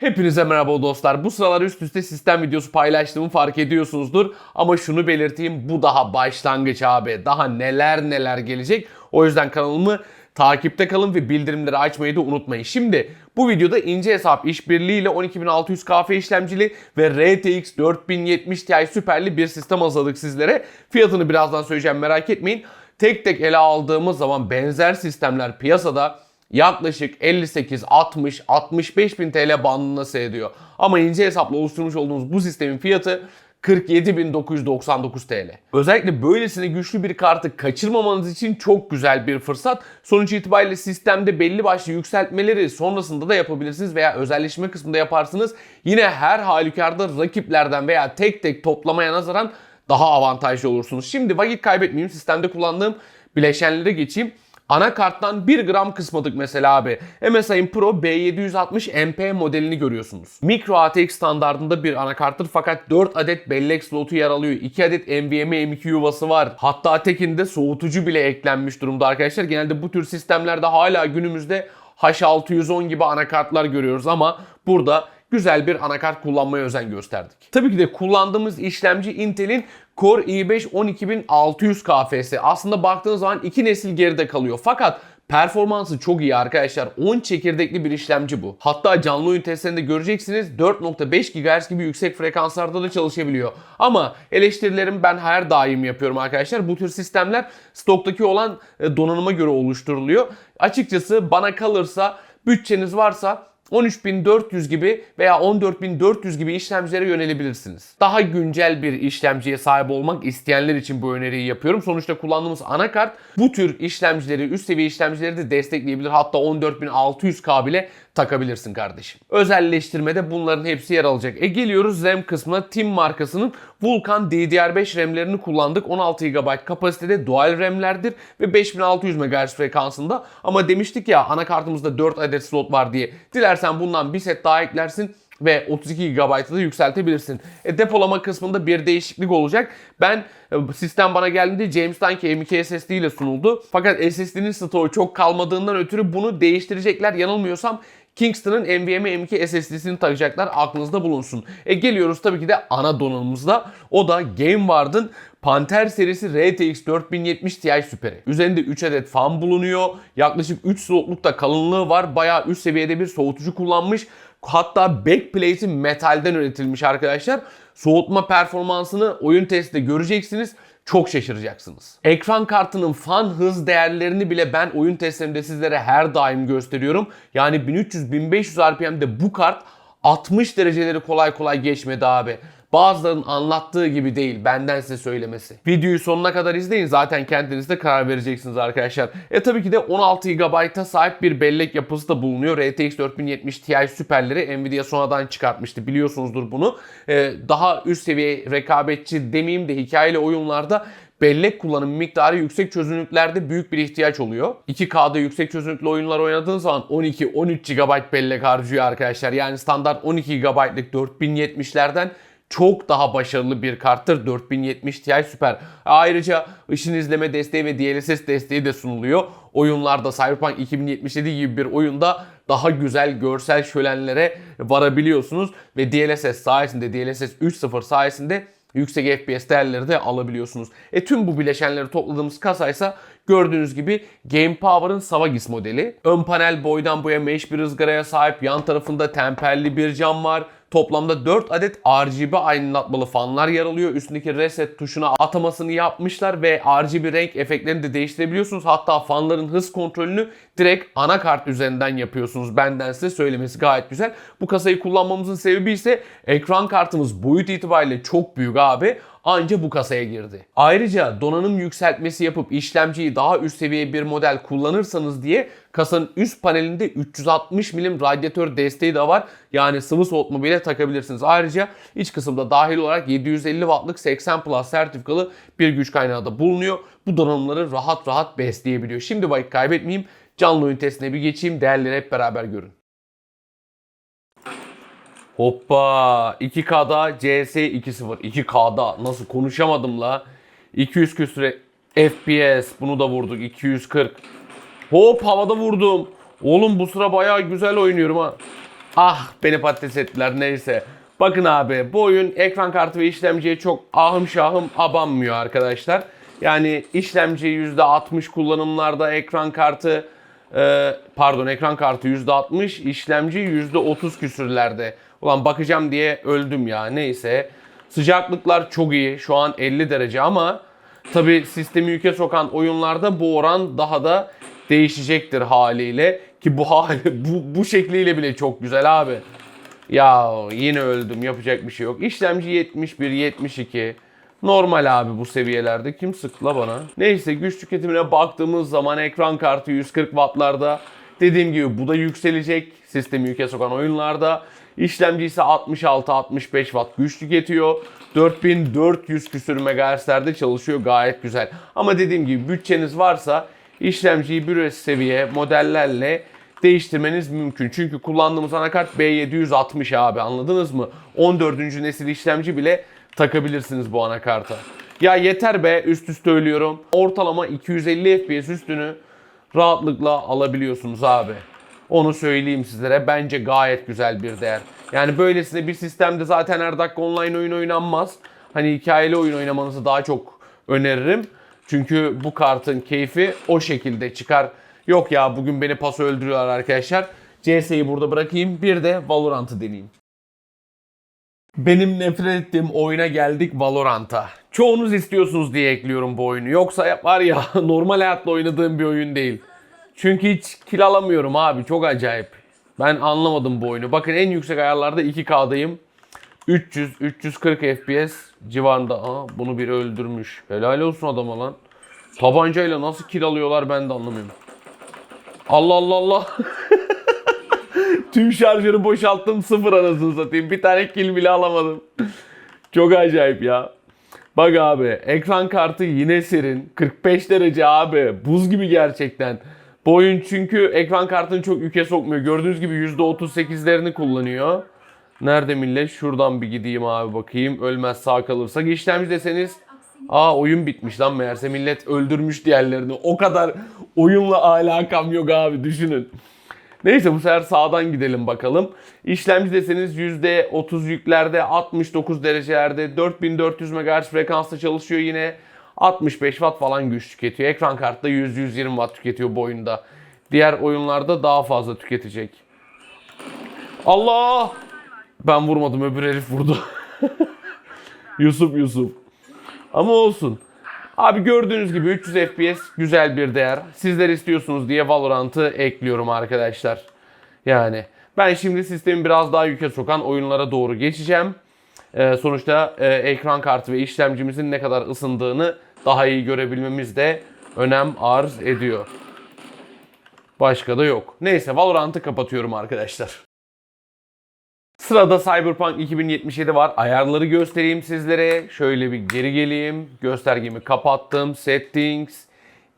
Hepinize merhaba dostlar. Bu sıralar üst üste sistem videosu paylaştığımı fark ediyorsunuzdur. Ama şunu belirteyim bu daha başlangıç abi. Daha neler neler gelecek. O yüzden kanalımı takipte kalın ve bildirimleri açmayı da unutmayın. Şimdi bu videoda ince hesap işbirliğiyle 12600 KF işlemcili ve RTX 4070 Ti süperli bir sistem hazırladık sizlere. Fiyatını birazdan söyleyeceğim merak etmeyin. Tek tek ele aldığımız zaman benzer sistemler piyasada yaklaşık 58, 60, 65 bin TL bandında seyrediyor. Ama ince hesapla oluşturmuş olduğumuz bu sistemin fiyatı 47.999 TL. Özellikle böylesine güçlü bir kartı kaçırmamanız için çok güzel bir fırsat. Sonuç itibariyle sistemde belli başlı yükseltmeleri sonrasında da yapabilirsiniz veya özelleşme kısmında yaparsınız. Yine her halükarda rakiplerden veya tek tek toplamaya nazaran daha avantajlı olursunuz. Şimdi vakit kaybetmeyeyim sistemde kullandığım bileşenlere geçeyim. Anakarttan 1 gram kısmadık mesela abi. MSI'ın Pro B760 MP modelini görüyorsunuz. Micro ATX standartında bir anakarttır fakat 4 adet bellek slotu yer alıyor. 2 adet NVMe M2 yuvası var. Hatta tekinde soğutucu bile eklenmiş durumda arkadaşlar. Genelde bu tür sistemlerde hala günümüzde H610 gibi anakartlar görüyoruz ama burada güzel bir anakart kullanmaya özen gösterdik. Tabii ki de kullandığımız işlemci Intel'in Core i5 12600 KF'si. Aslında baktığınız zaman iki nesil geride kalıyor. Fakat Performansı çok iyi arkadaşlar. 10 çekirdekli bir işlemci bu. Hatta canlı oyun testlerinde göreceksiniz 4.5 GHz gibi yüksek frekanslarda da çalışabiliyor. Ama eleştirilerimi ben her daim yapıyorum arkadaşlar. Bu tür sistemler stoktaki olan e, donanıma göre oluşturuluyor. Açıkçası bana kalırsa bütçeniz varsa 13400 gibi veya 14400 gibi işlemcilere yönelebilirsiniz. Daha güncel bir işlemciye sahip olmak isteyenler için bu öneriyi yapıyorum. Sonuçta kullandığımız anakart bu tür işlemcileri, üst seviye işlemcileri de destekleyebilir. Hatta 14600K bile takabilirsin kardeşim. Özelleştirmede bunların hepsi yer alacak. E geliyoruz RAM kısmına. Tim markasının Vulkan DDR5 RAM'lerini kullandık. 16 GB kapasitede dual RAM'lerdir ve 5600 MHz frekansında. Ama demiştik ya anakartımızda 4 adet slot var diye. Dilersen bundan bir set daha eklersin ve 32 GB'a da yükseltebilirsin. E, depolama kısmında bir değişiklik olacak. Ben e, sistem bana geldiğinde James Tank M.2 SSD ile sunuldu. Fakat SSD'nin stoğu çok kalmadığından ötürü bunu değiştirecekler. Yanılmıyorsam Kingston'ın NVMe M2 SSD'sini takacaklar aklınızda bulunsun. E geliyoruz tabii ki de ana donanımımızda. O da GameWard'ın Panther serisi RTX 4070 Ti Super'i. Üzerinde 3 adet fan bulunuyor. Yaklaşık 3 slotluk da kalınlığı var. Bayağı üst seviyede bir soğutucu kullanmış. Hatta backplate'i metalden üretilmiş arkadaşlar. Soğutma performansını oyun testinde göreceksiniz çok şaşıracaksınız. Ekran kartının fan hız değerlerini bile ben oyun testlerimde sizlere her daim gösteriyorum. Yani 1300-1500 RPM'de bu kart 60 dereceleri kolay kolay geçmedi abi. Bazılarının anlattığı gibi değil benden size söylemesi. Videoyu sonuna kadar izleyin zaten kendiniz de karar vereceksiniz arkadaşlar. E tabii ki de 16 GB'a sahip bir bellek yapısı da bulunuyor. RTX 4070 Ti süperleri Nvidia sonradan çıkartmıştı biliyorsunuzdur bunu. E, daha üst seviye rekabetçi demeyeyim de hikayeli oyunlarda bellek kullanım miktarı yüksek çözünürlüklerde büyük bir ihtiyaç oluyor. 2K'da yüksek çözünürlüklü oyunlar oynadığınız zaman 12-13 GB bellek harcıyor arkadaşlar. Yani standart 12 GB'lık 4070'lerden çok daha başarılı bir karttır 4070 Ti Super. Ayrıca ışın izleme desteği ve DLSS desteği de sunuluyor. Oyunlarda Cyberpunk 2077 gibi bir oyunda daha güzel görsel şölenlere varabiliyorsunuz ve DLSS sayesinde DLSS 3.0 sayesinde yüksek FPS değerleri de alabiliyorsunuz. E tüm bu bileşenleri topladığımız kasaysa gördüğünüz gibi Game Power'ın Savagis modeli. Ön panel boydan boya mesh bir ızgaraya sahip. Yan tarafında temperli bir cam var. Toplamda 4 adet RGB aydınlatmalı fanlar yer alıyor. Üstündeki reset tuşuna atamasını yapmışlar ve RGB renk efektlerini de değiştirebiliyorsunuz. Hatta fanların hız kontrolünü direkt anakart üzerinden yapıyorsunuz. Benden size söylemesi gayet güzel. Bu kasayı kullanmamızın sebebi ise ekran kartımız boyut itibariyle çok büyük abi anca bu kasaya girdi. Ayrıca donanım yükseltmesi yapıp işlemciyi daha üst seviye bir model kullanırsanız diye kasanın üst panelinde 360 milim radyatör desteği de var. Yani sıvı soğutma bile takabilirsiniz. Ayrıca iç kısımda dahil olarak 750 wattlık 80 plus sertifikalı bir güç kaynağı da bulunuyor. Bu donanımları rahat rahat besleyebiliyor. Şimdi vakit kaybetmeyeyim. Canlı oyun testine bir geçeyim. Değerleri hep beraber görün. Hoppa. 2K'da CS 2.0 2K'da nasıl konuşamadım la? 200 küsüre FPS bunu da vurduk. 240 Hop havada vurdum. Oğlum bu sıra bayağı güzel oynuyorum ha. Ah beni patates ettiler. Neyse. Bakın abi bu oyun ekran kartı ve işlemciye çok ahım şahım abanmıyor arkadaşlar. Yani işlemci %60 kullanımlarda ekran kartı e, pardon ekran kartı %60 işlemci %30 küsürlerde. Ulan bakacağım diye öldüm ya neyse. Sıcaklıklar çok iyi şu an 50 derece ama tabi sistemi yüke sokan oyunlarda bu oran daha da değişecektir haliyle. Ki bu hali bu, bu şekliyle bile çok güzel abi. Ya yine öldüm yapacak bir şey yok. İşlemci 71, 72. Normal abi bu seviyelerde. Kim sıktı la bana? Neyse güç tüketimine baktığımız zaman ekran kartı 140 wattlarda. Dediğim gibi bu da yükselecek sistemi yüke sokan oyunlarda. İşlemci ise 66-65 watt güç tüketiyor. 4400 küsür megahertzlerde çalışıyor gayet güzel. Ama dediğim gibi bütçeniz varsa işlemciyi bir üst seviye modellerle değiştirmeniz mümkün. Çünkü kullandığımız anakart B760 abi anladınız mı? 14. nesil işlemci bile takabilirsiniz bu anakarta. Ya yeter be üst üste ölüyorum. Ortalama 250 FPS üstünü rahatlıkla alabiliyorsunuz abi. Onu söyleyeyim sizlere. Bence gayet güzel bir değer. Yani böylesine bir sistemde zaten her dakika online oyun oynanmaz. Hani hikayeli oyun oynamanızı daha çok öneririm. Çünkü bu kartın keyfi o şekilde çıkar. Yok ya bugün beni paso öldürüyorlar arkadaşlar. CS'yi burada bırakayım. Bir de Valorant'ı deneyeyim. Benim nefret ettiğim oyuna geldik Valorant'a. Çoğunuz istiyorsunuz diye ekliyorum bu oyunu. Yoksa var ya normal hayatta oynadığım bir oyun değil. Çünkü hiç kill alamıyorum abi. Çok acayip. Ben anlamadım bu oyunu. Bakın en yüksek ayarlarda 2K'dayım. 300 340 FPS civarında. Aa, bunu biri öldürmüş. Helal olsun adama lan. Tabancayla nasıl kill alıyorlar ben de anlamıyorum. Allah Allah Allah. Tüm şarjörü boşalttım sıfır anasını satayım. Bir tane kill bile alamadım. Çok acayip ya. Bak abi ekran kartı yine serin. 45 derece abi. Buz gibi gerçekten. Bu oyun çünkü ekran kartını çok yüke sokmuyor. Gördüğünüz gibi %38'lerini kullanıyor. Nerede millet? Şuradan bir gideyim abi bakayım. Ölmez sağ kalırsak. İşlemci deseniz Aa oyun bitmiş lan meğerse millet öldürmüş diğerlerini. O kadar oyunla alakam yok abi düşünün. Neyse bu sefer sağdan gidelim bakalım. İşlemci deseniz %30 yüklerde 69 derecelerde 4400 MHz frekansta çalışıyor yine. 65 watt falan güç tüketiyor. Ekran kartı da 100-120 watt tüketiyor bu oyunda. Diğer oyunlarda daha fazla tüketecek. Allah! Ben vurmadım öbür herif vurdu. Yusuf Yusuf. Ama olsun. Abi gördüğünüz gibi 300 FPS güzel bir değer. Sizler istiyorsunuz diye Valorant'ı ekliyorum arkadaşlar. Yani ben şimdi sistemi biraz daha yüke sokan oyunlara doğru geçeceğim. Ee, sonuçta e, ekran kartı ve işlemcimizin ne kadar ısındığını daha iyi görebilmemiz de önem arz ediyor. Başka da yok. Neyse Valorant'ı kapatıyorum arkadaşlar. Sırada Cyberpunk 2077 var. Ayarları göstereyim sizlere. Şöyle bir geri geleyim. Göstergemi kapattım. Settings.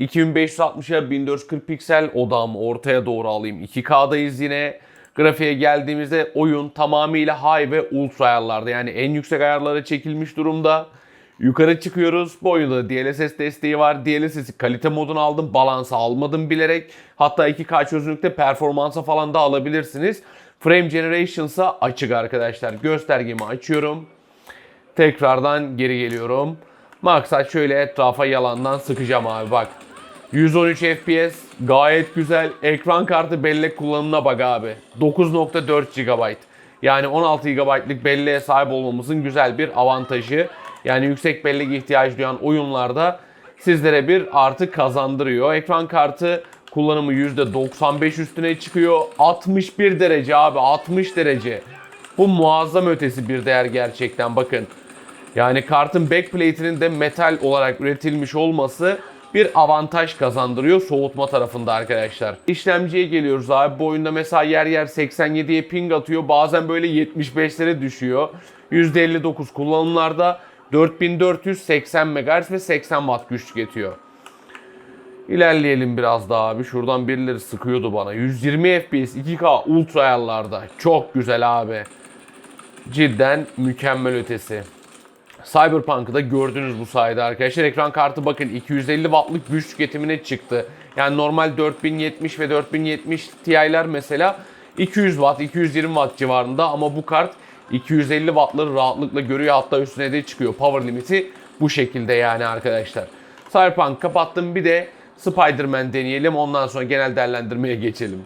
2560'a 1440 piksel odağımı ortaya doğru alayım. 2K'dayız yine. Grafiğe geldiğimizde oyun tamamıyla high ve ultra ayarlarda. Yani en yüksek ayarlara çekilmiş durumda. Yukarı çıkıyoruz. Oyunda DLSS desteği var. DLSS'i kalite moduna aldım. Balansı almadım bilerek. Hatta 2K çözünürlükte performansa falan da alabilirsiniz. Frame Generations'a açık arkadaşlar. Göstergemi açıyorum. Tekrardan geri geliyorum. Maksat şöyle etrafa yalandan sıkacağım abi bak. 113 FPS gayet güzel. Ekran kartı bellek kullanımına bak abi. 9.4 GB. Yani 16 GB'lık belleğe sahip olmamızın güzel bir avantajı. Yani yüksek bellek ihtiyacı duyan oyunlarda sizlere bir artı kazandırıyor. Ekran kartı kullanımı %95 üstüne çıkıyor. 61 derece abi 60 derece. Bu muazzam ötesi bir değer gerçekten bakın. Yani kartın backplate'inin de metal olarak üretilmiş olması bir avantaj kazandırıyor soğutma tarafında arkadaşlar. İşlemciye geliyoruz abi. Bu oyunda mesela yer yer 87'ye ping atıyor. Bazen böyle 75'lere düşüyor. %59 kullanımlarda 4480 MHz ve 80 Watt güç tüketiyor. İlerleyelim biraz daha abi. Şuradan birileri sıkıyordu bana. 120 FPS 2K ultra ayarlarda. Çok güzel abi. Cidden mükemmel ötesi. Cyberpunk'ı da gördünüz bu sayede arkadaşlar. Ekran kartı bakın 250 wattlık güç tüketimine çıktı. Yani normal 4070 ve 4070 Ti'ler mesela 200 watt, 220 watt civarında ama bu kart 250 wattları rahatlıkla görüyor hatta üstüne de çıkıyor. Power limiti bu şekilde yani arkadaşlar. Cyberpunk kapattım bir de Spider-Man deneyelim ondan sonra genel değerlendirmeye geçelim.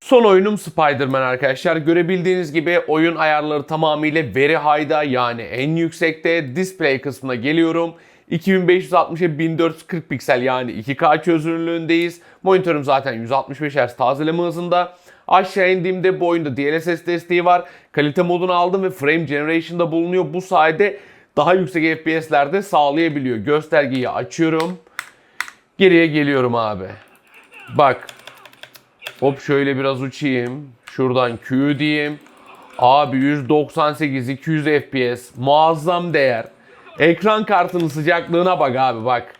Son oyunum Spider-Man arkadaşlar. Görebildiğiniz gibi oyun ayarları tamamıyla very high'da yani en yüksekte display kısmına geliyorum. 2560'a 1440 piksel yani 2K çözünürlüğündeyiz. Monitörüm zaten 165 Hz tazeleme hızında. Aşağı indiğimde bu oyunda DLSS desteği var. Kalite modunu aldım ve frame generation'da bulunuyor. Bu sayede daha yüksek FPS'lerde sağlayabiliyor. Göstergeyi açıyorum. Geriye geliyorum abi. Bak Hop şöyle biraz uçayım. Şuradan Q diyeyim. Abi 198 200 FPS muazzam değer. Ekran kartının sıcaklığına bak abi bak.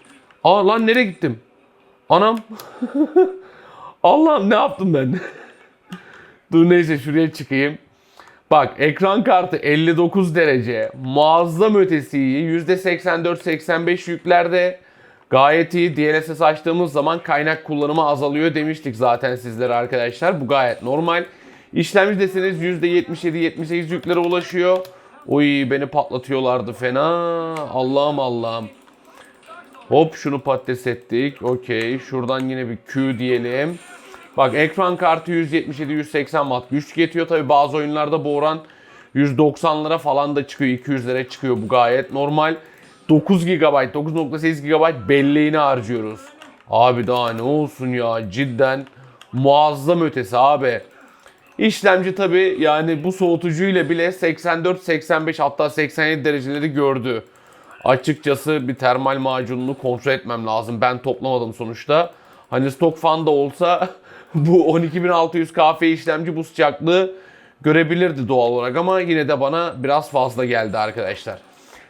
Aa lan nereye gittim? Anam. Allah'ım ne yaptım ben? Dur neyse şuraya çıkayım. Bak ekran kartı 59 derece. Muazzam ötesi iyi. %84-85 yüklerde. Gayet iyi. DLSS açtığımız zaman kaynak kullanımı azalıyor demiştik zaten sizlere arkadaşlar. Bu gayet normal. İşlemci deseniz %77-78 yüklere ulaşıyor. Oy beni patlatıyorlardı fena. Allah'ım Allah'ım. Hop şunu patates ettik. Okey. Şuradan yine bir Q diyelim. Bak ekran kartı 177-180 watt güç tüketiyor. Tabi bazı oyunlarda bu oran 190'lara falan da çıkıyor. 200'lere çıkıyor bu gayet normal. 9 GB, 9.8 GB belleğini harcıyoruz. Abi daha ne olsun ya cidden muazzam ötesi abi. İşlemci tabi yani bu soğutucuyla bile 84-85 hatta 87 dereceleri gördü. Açıkçası bir termal macununu kontrol etmem lazım. Ben toplamadım sonuçta. Hani stok fan da olsa bu 12600 KF işlemci bu sıcaklığı görebilirdi doğal olarak ama yine de bana biraz fazla geldi arkadaşlar.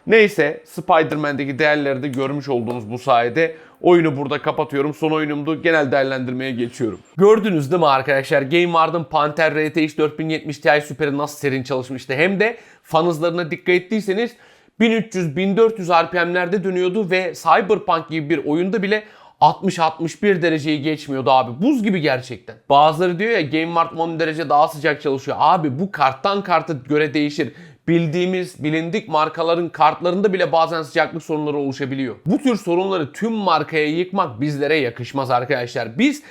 Neyse Spider-Man'deki değerleri de görmüş olduğunuz bu sayede oyunu burada kapatıyorum. Son oyunumdu. Genel değerlendirmeye geçiyorum. Gördünüz değil mi arkadaşlar? Game Ward'ın Panther RTX 4070 Ti Super'i nasıl serin çalışmıştı. Hem de fan hızlarına dikkat ettiyseniz 1300-1400 RPM'lerde dönüyordu ve Cyberpunk gibi bir oyunda bile 60-61 dereceyi geçmiyordu abi. Buz gibi gerçekten. Bazıları diyor ya Game Ward 10 derece daha sıcak çalışıyor. Abi bu karttan karta göre değişir bildiğimiz, bilindik markaların kartlarında bile bazen sıcaklık sorunları oluşabiliyor. Bu tür sorunları tüm markaya yıkmak bizlere yakışmaz arkadaşlar. Biz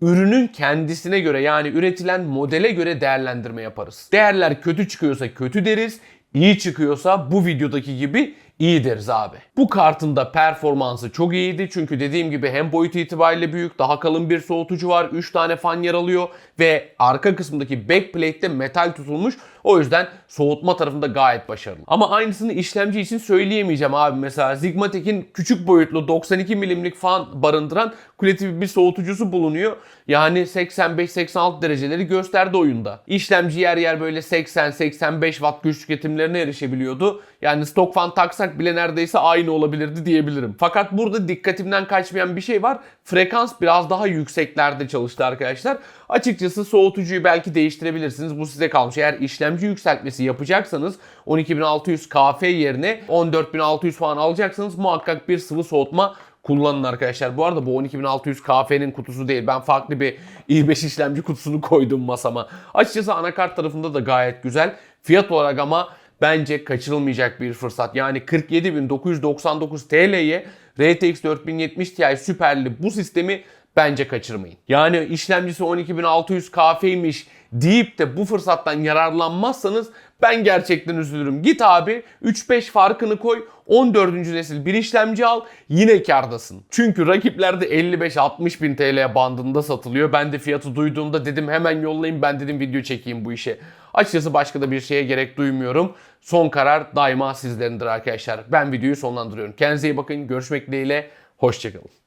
ürünün kendisine göre yani üretilen modele göre değerlendirme yaparız. Değerler kötü çıkıyorsa kötü deriz, iyi çıkıyorsa bu videodaki gibi iyi deriz abi. Bu kartın da performansı çok iyiydi çünkü dediğim gibi hem boyut itibariyle büyük, daha kalın bir soğutucu var, 3 tane fan yer alıyor ve arka kısmındaki backplate'de metal tutulmuş. O yüzden soğutma tarafında gayet başarılı. Ama aynısını işlemci için söyleyemeyeceğim abi. Mesela Zigmatek'in küçük boyutlu 92 milimlik fan barındıran kule bir soğutucusu bulunuyor. Yani 85-86 dereceleri gösterdi oyunda. İşlemci yer yer böyle 80-85 watt güç tüketimlerine erişebiliyordu. Yani stok fan taksak bile neredeyse aynı olabilirdi diyebilirim. Fakat burada dikkatimden kaçmayan bir şey var. Frekans biraz daha yükseklerde çalıştı arkadaşlar. Açıkçası soğutucuyu belki değiştirebilirsiniz. Bu size kalmış. Eğer işlemci yükseltmesi yapacaksanız 12600 KF yerine 14600 falan alacaksanız muhakkak bir sıvı soğutma kullanın arkadaşlar. Bu arada bu 12600 KF'nin kutusu değil. Ben farklı bir i5 işlemci kutusunu koydum masama. Açıkçası anakart tarafında da gayet güzel. Fiyat olarak ama bence kaçırılmayacak bir fırsat. Yani 47.999 TL'ye RTX 4070 Ti süperli bu sistemi bence kaçırmayın. Yani işlemcisi 12600 KF'ymiş deyip de bu fırsattan yararlanmazsanız ben gerçekten üzülürüm. Git abi 3-5 farkını koy 14. nesil bir işlemci al yine kardasın. Çünkü rakiplerde 55-60 bin TL bandında satılıyor. Ben de fiyatı duyduğumda dedim hemen yollayayım ben dedim video çekeyim bu işe. Açıkçası başka da bir şeye gerek duymuyorum. Son karar daima sizlerindir arkadaşlar. Ben videoyu sonlandırıyorum. Kendinize iyi bakın. Görüşmek dileğiyle. Hoşçakalın.